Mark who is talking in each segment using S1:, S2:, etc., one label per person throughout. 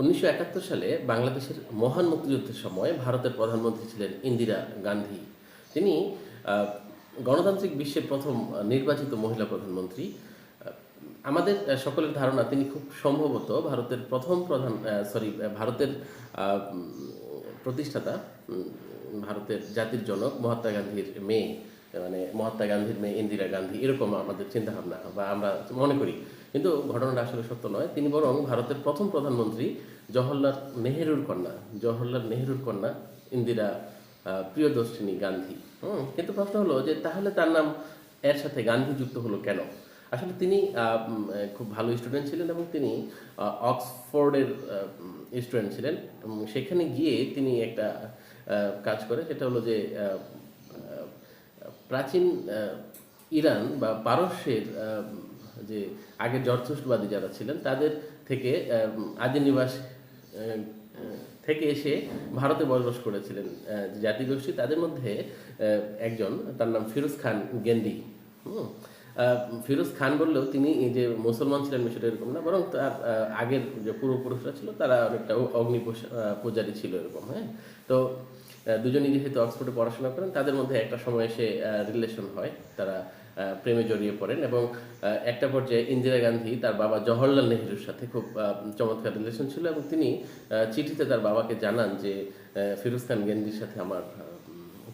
S1: উনিশশো একাত্তর সালে বাংলাদেশের মহান মুক্তিযুদ্ধের সময় ভারতের প্রধানমন্ত্রী ছিলেন ইন্দিরা গান্ধী। তিনি গণতান্ত্রিক বিশ্বের প্রথম নির্বাচিত মহিলা প্রধানমন্ত্রী। আমাদের সকলের ধারণা তিনি খুব সম্ভবত ভারতের প্রথম প্রধান সরি ভারতের প্রতিষ্ঠাতা ভারতের জাতির জনক মহাত্মা গান্ধীর মেয়ে মানে মহাত্মা গান্ধীর মেয়ে ইন্দিরা গান্ধী, এরকম আমাদের চিন্তাভাবনা বা আমরা মনে করি। কিন্তু ঘটনাটা আসলে সত্য নয়। তিনি বরং ভারতের প্রথম প্রধানমন্ত্রী জওহরলাল নেহেরুর কন্যা, জওহরলাল নেহেরুর কন্যা ইন্দিরা প্রিয়দর্শিনী গান্ধী। হুম, কিন্তু প্রশ্ন হলো যে তাহলে তার নাম এর সাথে গান্ধী যুক্ত হলো কেন? আসলে তিনি খুব ভালো স্টুডেন্ট ছিলেন এবং তিনি অক্সফোর্ডের স্টুডেন্ট ছিলেন সেখানে গিয়ে তিনি একটা কাজ করে, সেটা হলো যে প্রাচীন ইরান বা পারস্যের যে আগের জর্থুষ্টবাদী যারা ছিলেন তাদের থেকে আহ, আদি নিবাস আহ, আহ, থেকে এসে ভারতে বসবাস করেছিলেন জাতিগোষ্ঠী। তাদের মধ্যে একজন তার নাম ফিরোজ খান গেন্দি হুম? ফিরোজ খান বললেও তিনি যে মুসলমান ছিলেন বিষয়টা এরকম না বরং তার আগের যে পূর্বপুরুষরা ছিল তারা অনেকটা অগ্নি পূজারী ছিল এরকম হ্যাঁ? তো দুজনই যেহেতু অক্সফোর্ডে পড়াশোনা করেন তাদের মধ্যে একটা সময় এসে রিলেশন হয়। তারা প্রেমে জড়িয়ে পড়েন এবং একটা পর্যায়ে ইন্দিরা গান্ধী তার বাবা জওহরলাল নেহরুর সাথে খুব চমৎকার রিলেশন ছিল এবং তিনি চিঠিতে তার বাবাকে জানান যে ফিরোজ খান গেন্দির সাথে আমার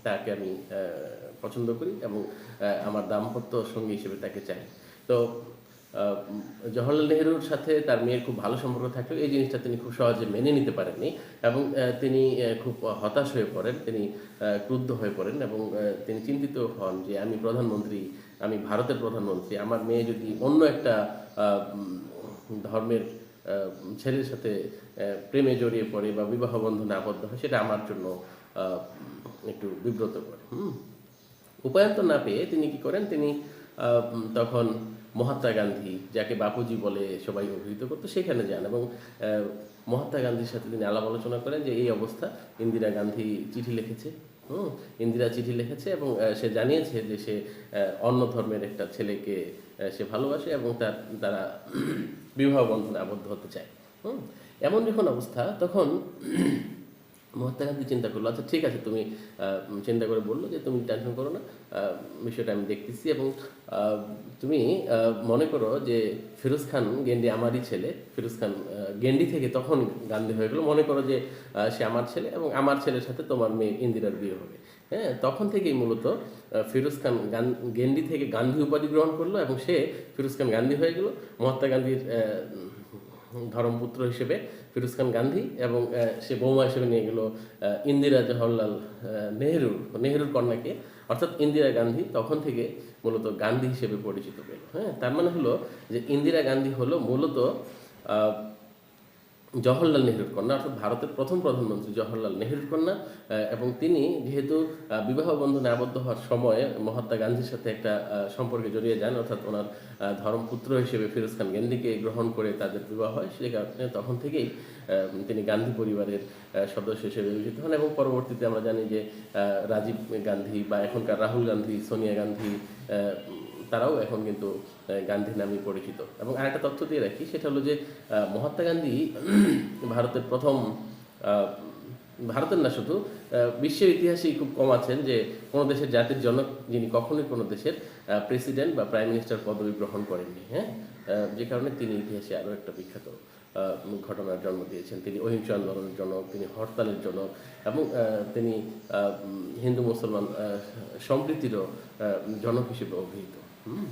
S1: তাকে আমি পছন্দ করি এবং আমার দাম্পত্য সঙ্গী হিসেবে তাকে চাই। তো জওহরলাল নেহরুর সাথে তার মেয়ের খুব ভালো সম্পর্ক থাকলেও এই জিনিসটা তিনি খুব সহজে মেনে নিতে পারেননি এবং তিনি খুব হতাশ হয়ে পড়েন। তিনি ক্রুদ্ধ হয়ে পড়েন এবং তিনি চিন্তিত হন যে আমি প্রধানমন্ত্রী, আমি ভারতের প্রধানমন্ত্রী, আমার মেয়ে যদি অন্য একটা ধর্মের ছেলের সাথে প্রেমে জড়িয়ে পড়ে বা বিবাহ বন্ধনে আবদ্ধ হয়, সেটা আমার জন্য একটু বিব্রত করে হুম? উপায়ন্তর না পেয়ে তিনি কি করেন? তিনি তখন মহাত্মা গান্ধী, যাকে বাপুজি বলে সবাই অভিহিত করতো, সেখানে যান এবং মহাত্মা গান্ধীর সাথে তিনি আলাপ আলোচনা করেন যে এই অবস্থা, ইন্দিরা গান্ধী চিঠি লিখেছে, হুম, ইন্দিরা চিঠি লিখেছে এবং সে জানিয়েছে যে সে অন্য ধর্মের একটা ছেলেকে সে ভালোবাসে এবং তার, তারা বিবাহ বন্ধনে আবদ্ধ হতে চায়, হুম, এমন যখন অবস্থা, তখন মহাত্মা গান্ধী চিন্তা করল। আচ্ছা ঠিক আছে, তুমি চিন্তা করে বলল যে তুমি টেনশন করো না বিষয়টা আমি দেখতেছি এবং তুমি মনে করো যে ফিরোজ খান গেন্ডি আমারই ছেলে। ফিরোজ খান গেন্ডি থেকে তখন গান্ধী হয়ে গেলো। মনে করো যে সে আমার ছেলে এবং আমার ছেলের সাথে তোমার মেয়ে ইন্দিরার বিয়ে হবে। হ্যাঁ তখন থেকেই মূলত ফিরোজ খান গান- গেন্ডি থেকে গান্ধী উপাধি গ্রহণ করল এবং সে ফিরোজ খান গান্ধী হয়ে গেল। মহাত্মা গান্ধীর ধর্মপুত্র হিসেবে ফিরোজ খান গান্ধী এবং সে বৌমা হিসেবে নিয়ে গেল ইন্দিরা জওহরলাল নেহরুর নেহরুর কন্যাকে। অর্থাৎ ইন্দিরা গান্ধী তখন থেকে মূলত গান্ধী হিসেবে পরিচিত পেল। হ্যাঁ তার মানে হলো যে ইন্দিরা গান্ধী হলো মূলত জওহরলাল নেহরুর কন্যা, অর্থাৎ ভারতের প্রথম প্রধানমন্ত্রী জওহরলাল নেহরুর কন্যা এবং তিনি যেহেতু বিবাহ বন্ধনে আবদ্ধ হওয়ার সময় মহাত্মা গান্ধীর সাথে একটা সম্পর্কে জড়িয়ে যান, অর্থাৎ ওনার ধর্মপুত্র হিসেবে ফিরোজ খান গান্ধীকে গ্রহণ করে তাদের বিবাহ হয় সেই কারণে তখন থেকেই তিনি গান্ধী পরিবারের সদস্য হিসেবে বিবেচিত হন, এবং পরবর্তীতে আমরা জানি যে রাজীব গান্ধী বা এখনকার রাহুল গান্ধী, সোনিয়া গান্ধী তারাও এখন কিন্তু গান্ধী নামে পরিচিত। এবং আরেকটা তথ্য দিয়ে রাখি, সেটা হলো যে মহাত্মা গান্ধী ভারতের প্রথম ভারতের না শুধু বিশ্বের ইতিহাসেই খুব কম আছেন যে, কোনো দেশের জাতির জনক যিনি কখনোই কোনো দেশের প্রেসিডেন্ট বা প্রাইম মিনিস্টার পদবি গ্রহণ করেননি হ্যাঁ? যে কারণে তিনি ইতিহাসে আরও একটা বিখ্যাত ঘটনার জন্ম দিয়েছেন। তিনি অহিংস আন্দোলনের জনক, তিনি হরতালের জনক এবং তিনি হিন্দু মুসলমান সম্প্রীতিরও জনক হিসেবে অভিহিত। হুম